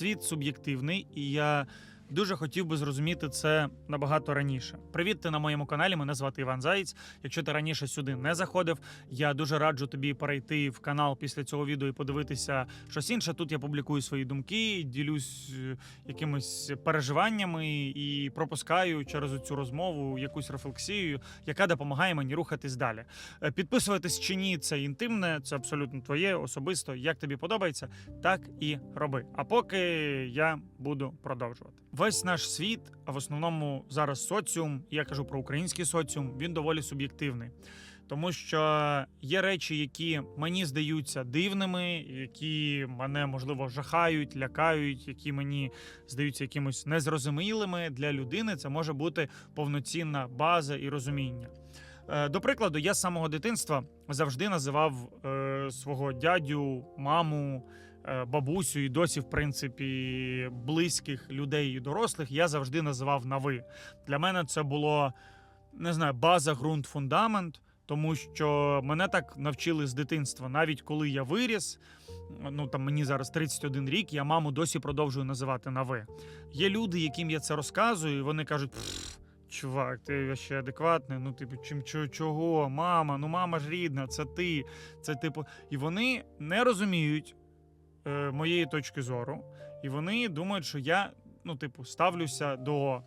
Світ суб'єктивний, і я дуже хотів би зрозуміти це набагато раніше. Привіт, ти на моєму каналі. Мене звати Іван Заєць. Якщо ти раніше сюди не заходив, я дуже раджу тобі перейти в канал після цього відео і подивитися щось інше. Тут я публікую свої думки, ділюсь е, якимись переживаннями і пропускаю через цю розмову якусь рефлексію, яка допомагає мені рухатись далі. Е, Підписуватись чи ні, це інтимне, це абсолютно твоє, особисто. Як тобі подобається, так і роби. А поки я буду продовжувати. Весь наш світ, а в основному зараз соціум, я кажу про український соціум, він доволі суб'єктивний. Тому що є речі, які мені здаються дивними, які мене можливо жахають, лякають, які мені здаються якимось незрозумілими для людини. Це може бути повноцінна база і розуміння. Е, До прикладу, я з самого дитинства завжди називав е, свого дядю, маму, бабусю і досі, в принципі, близьких людей і дорослих я завжди називав на ви. Для мене це було не знаю, база, ґрунт, фундамент. Тому що мене так навчили з дитинства, навіть коли я виріс, ну там мені зараз 31 рік, я маму досі продовжую називати на ви. Є люди, яким я це розказую, і вони кажуть: чувак, ти ще адекватний. Ну, типу, чим чого? Мама, ну мама ж рідна, це ти. Це типу. І вони не розуміють е, моєї точки зору, і вони думають, що я, ну, типу, ставлюся до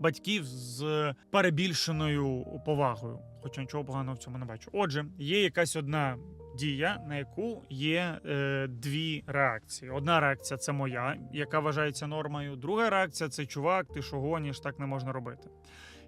батьків з перебільшеною повагою. Хоча нічого поганого в цьому не бачу. Отже, є якась одна дія, на яку є е, дві реакції. Одна реакція це моя, яка вважається нормою. Друга реакція це чувак, ти що гониш, так не можна робити.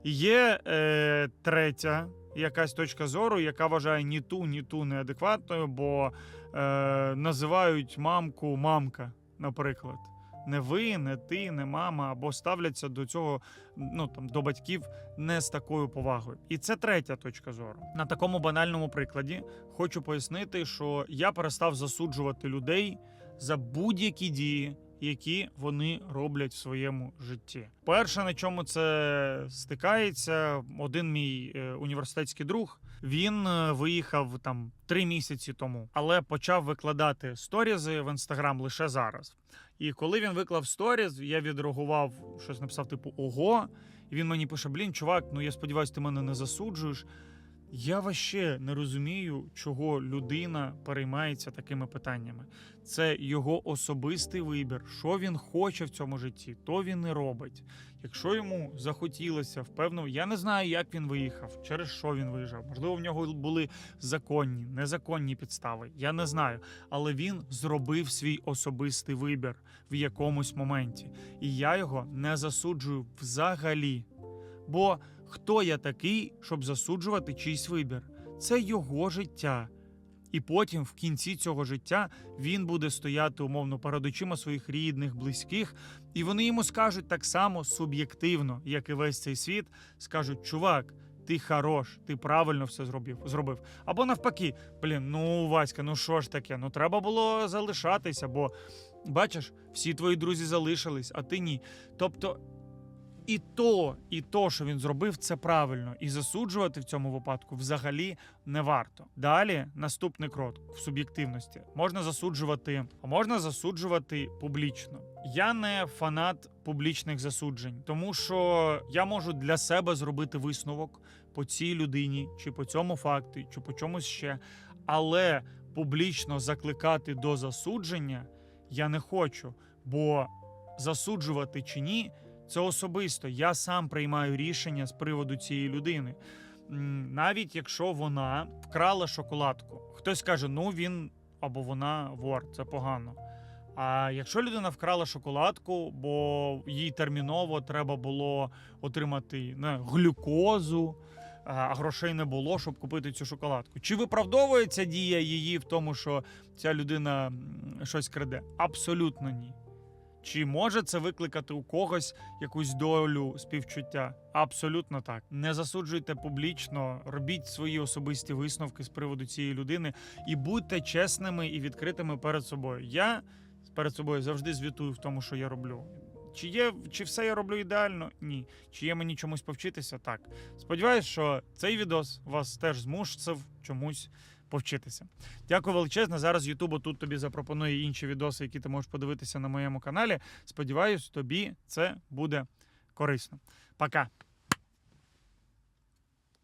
Є е, третя якась точка зору, яка вважає ні ту, ні ту неадекватною, бо е, називають мамку мамка, наприклад. Не ви, не ти, не мама, або ставляться до цього ну там до батьків не з такою повагою. І це третя точка зору. На такому банальному прикладі хочу пояснити, що я перестав засуджувати людей за будь-які дії, які вони роблять в своєму житті. Перше, на чому це стикається, один мій е, університетський друг. Він е, виїхав там три місяці тому, але почав викладати сторізи в інстаграм лише зараз. І коли він виклав сторіз, я відреагував, щось написав, типу Ого. І він мені пише: Блін, чувак, ну я сподіваюся, ти мене не засуджуєш. Я ваще не розумію, чого людина переймається такими питаннями. Це його особистий вибір. Що він хоче в цьому житті, то він і робить. Якщо йому захотілося, впевнено, я не знаю, як він виїхав, через що він виїжджав. Можливо, в нього були законні, незаконні підстави. Я не знаю. Але він зробив свій особистий вибір в якомусь моменті. І я його не засуджую взагалі. Бо хто я такий, щоб засуджувати чийсь вибір? Це його життя. І потім, в кінці цього життя, він буде стояти умовно перед очима своїх рідних, близьких, і вони йому скажуть так само суб'єктивно, як і весь цей світ, скажуть: чувак, ти хорош, ти правильно все зробив. зробив. Або навпаки, блін, ну Васька, ну що ж таке? Ну треба було залишатися, бо бачиш, всі твої друзі залишились, а ти ні. Тобто. І то, і то, що він зробив, це правильно, і засуджувати в цьому випадку взагалі не варто. Далі наступний крок в суб'єктивності можна засуджувати, а можна засуджувати публічно. Я не фанат публічних засуджень, тому що я можу для себе зробити висновок по цій людині, чи по цьому факту, чи по чомусь ще, але публічно закликати до засудження я не хочу, бо засуджувати чи ні. Це особисто. Я сам приймаю рішення з приводу цієї людини. Навіть якщо вона вкрала шоколадку, хтось каже, ну він або вона вор, це погано. А якщо людина вкрала шоколадку, бо їй терміново треба було отримати не, глюкозу, а грошей не було, щоб купити цю шоколадку. Чи виправдовується дія її в тому, що ця людина щось краде? Абсолютно ні. Чи може це викликати у когось якусь долю співчуття? Абсолютно так. Не засуджуйте публічно, робіть свої особисті висновки з приводу цієї людини і будьте чесними і відкритими перед собою. Я перед собою завжди звітую в тому, що я роблю. Чи є, чи все я роблю ідеально? Ні. Чи є мені чомусь повчитися? Так. Сподіваюсь, що цей відос вас теж змусив чомусь повчитися. Дякую величезно. Зараз Ютубу тут тобі запропонує інші відоси, які ти можеш подивитися на моєму каналі. Сподіваюсь, тобі це буде корисно. Пока.